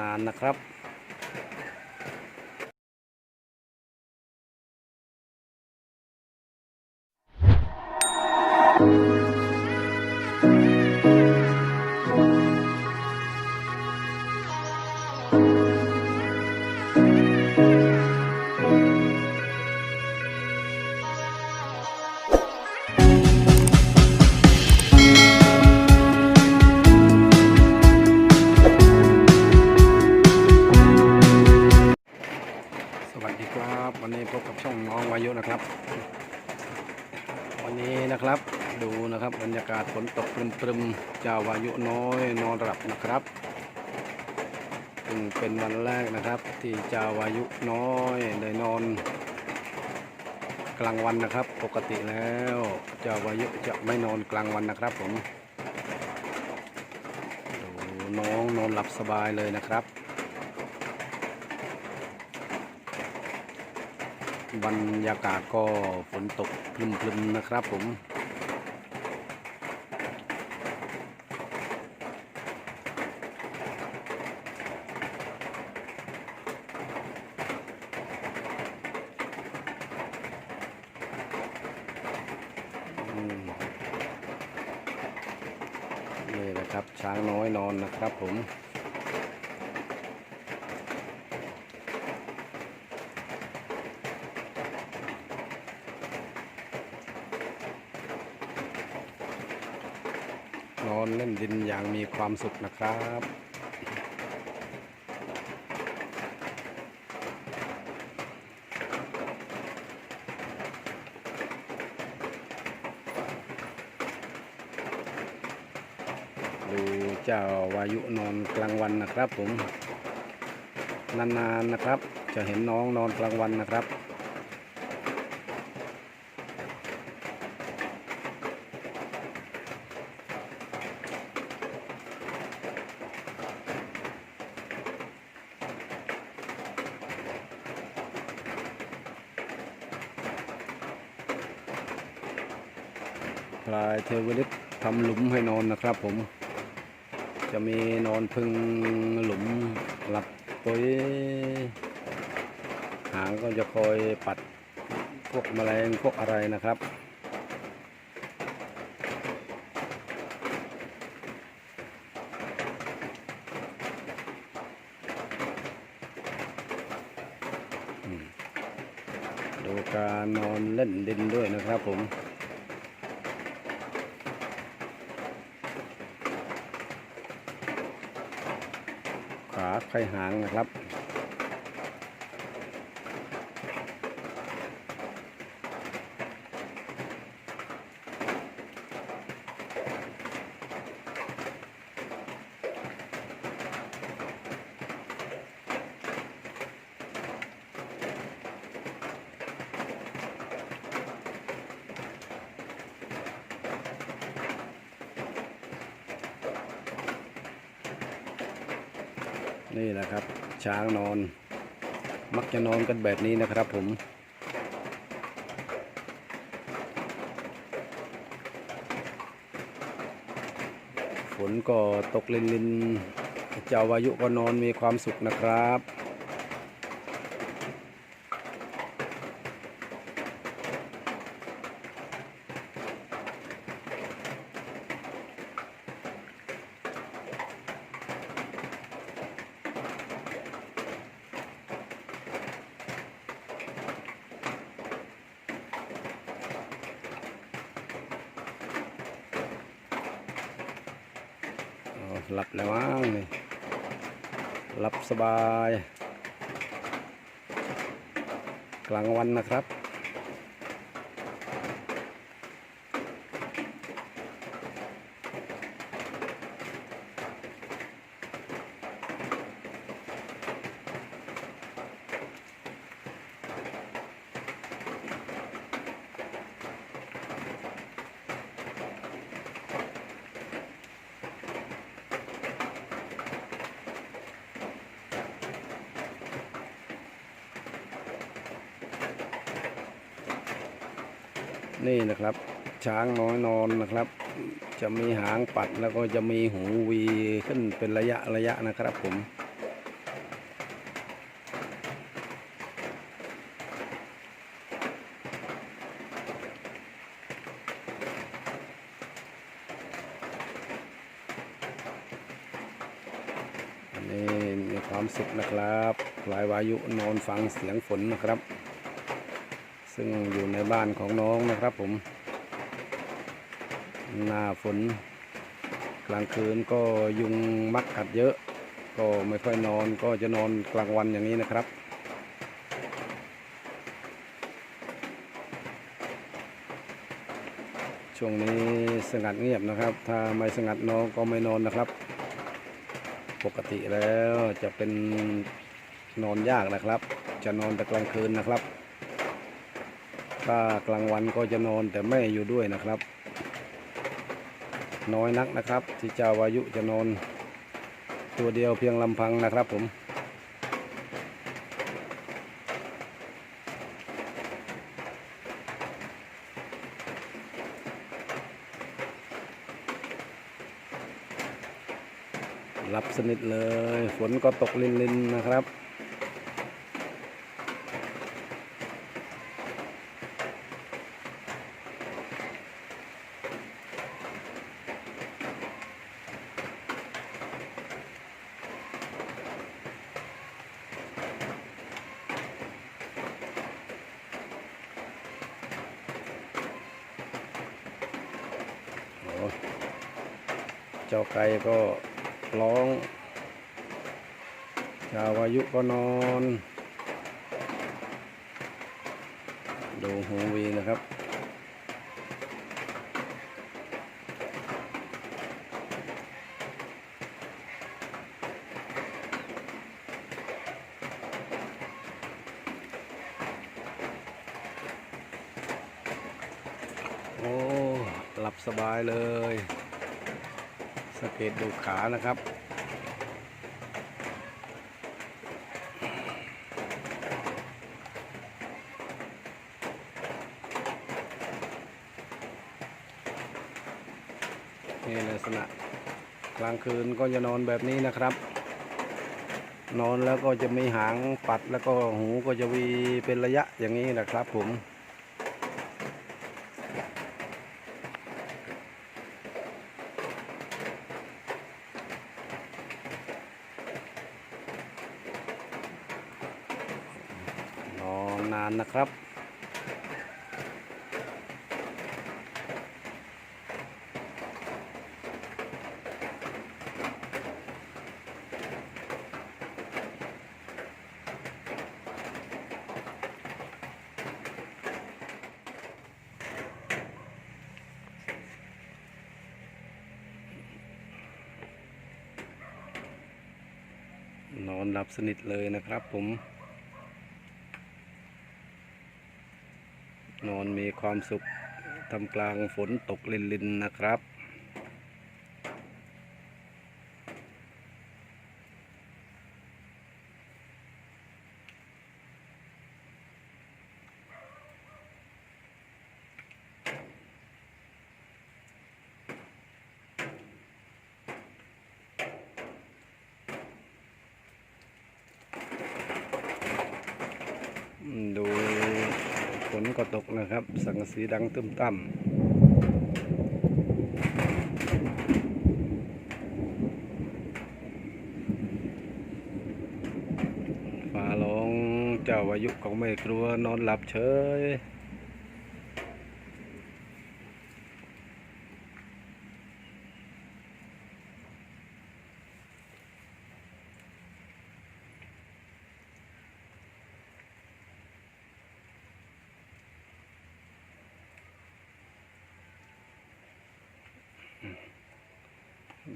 นานนะครับ วันนี้นะครับดูนะครับบรรยากาศฝนตกปรึมๆเจ้าวายุน้อยนอนหลับนะครับซึ่งเป็นวันแรกนะครับ ที่เจ้าวายุน้อยได้นอน กลางวันนะครับ ปกติแล้วเจ้าวายุจะไม่นอนกลางวันนะครับผมดูน้องนอนหลับสบายเลยนะครับ บรรยากาศก็ฝนตกพลึมๆนะครับผม นี่นะครับช้างน้อยนอนนะครับผม นอนเล่นดินอย่างมีความสุขนะครับดูเจ้าวายุนอนกลางวันนะครับผม นานๆนะครับ จะเห็นน้องนอนกลางวันนะครับ ลายเทวฤทธิ์ทำหลุมให้นอนนะครับผม จะมีนอนพึ่งหลุมหลับปุยหางก็จะคอยปัดพวกแมลงพวกอะไรนะครับดูการนอนเล่นดินด้วยนะครับผม ไข่หางนะครับ นี่นะครับ ช้างนอน มักจะนอนกันแบบนี้นะครับผมฝนก็ตกลินลินเจ้าวายุก็นอนมีความสุขนะครับ หลับแล้วมั้งนี่หลับสบาย กลางวันนะครับ นี่นะครับ ช้างน้อยนอนนะครับ จะมีหางปัดแล้วก็จะมีหูวีขึ้นเป็นระยะระยะนะครับผมนี่มีความสุขนะครับ หลายวายุนอนฟังเสียงฝนนะครับ ซึ่งอยู่ในบ้านของน้องนะครับผม หน้าฝน กลางคืนก็ยุงมักกัดเยอะ ก็ไม่ค่อยนอนก็จะนอนกลางวันอย่างนี้นะครับช่วงนี้สงัดเงียบนะครับ ถ้าไม่สงัดน้องก็ไม่นอนนะครับ ปกติแล้วจะเป็นนอนยากนะครับ จะนอนแต่กลางคืนนะครับ ถ้ากลางวันก็จะนอนแต่แม่อยู่ด้วยนะครับ น้อยนักนะครับ ที่เจ้าวายุจะนอน ตัวเดียวเพียงลำพังนะครับผมหลับสนิทเลย ฝนก็ตกลินๆนะครับ เจ้าไก่ก็ร้องชาวอายุก็นอน ดูหูวีนะครับ สบายเลยสเกตดูขานะครับ นี่ลักษณะกลางคืนก็จะนอนแบบนี้นะครับ นอนแล้วก็จะมีหางปัดแล้วก็หูก็จะวีเป็นระยะอย่างนี้นะครับผม นอ นะครับ นอนหลับสนิทเลยนะครับผม นอนมีความสุขทำกลางฝนตกลินๆนนะครับ ดู นก็ตกนะครับ สังกสีดังตึมต่ำฟ้าร้องเจ้าวายุของไม่กลัวนอนหลับเฉย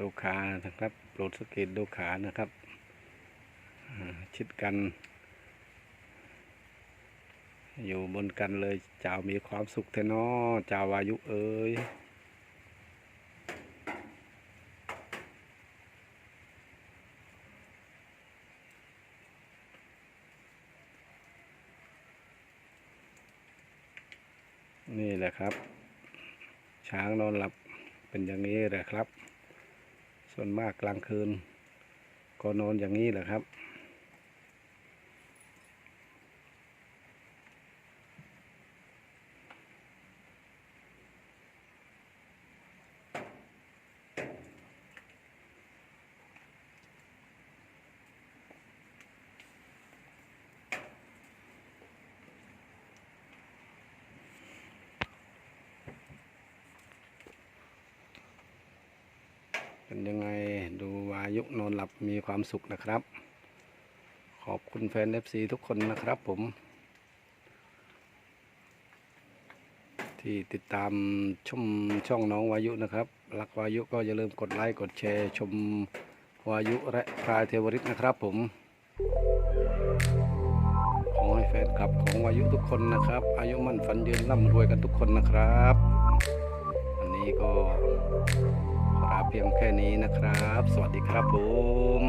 ดูขานะครับโปรดสังเกตดูขานะครับชิดกัน อยู่บนกันเลยเจ้ามีความสุขเทนอเจ้าวายุเอ้ยนี่แหละครับ ช้างนอนหลับเป็นอย่างนี้แหละครับ ส่วนมากกลางคืน ก็นอนอย่างนี้แหละครับ ยังไงดูวายุนอนหลับมีความสุขนะครับ ขอบคุณแฟน FC ทุกคนนะครับผม ที่ติดตามชมช่องน้องวายุนะครับ รักวายุก็อย่าลืมกดไลค์กดแชร์ ชมวายุและพรายเทวริตนะครับผมขอให้แฟนคลับของวายุทุกคนนะครับ อายุมั่นฝันยืนร่ำรวยกันทุกคนนะครับวันนี้ก็ รับเพียงแค่นี้นะครับ สวัสดีครับผม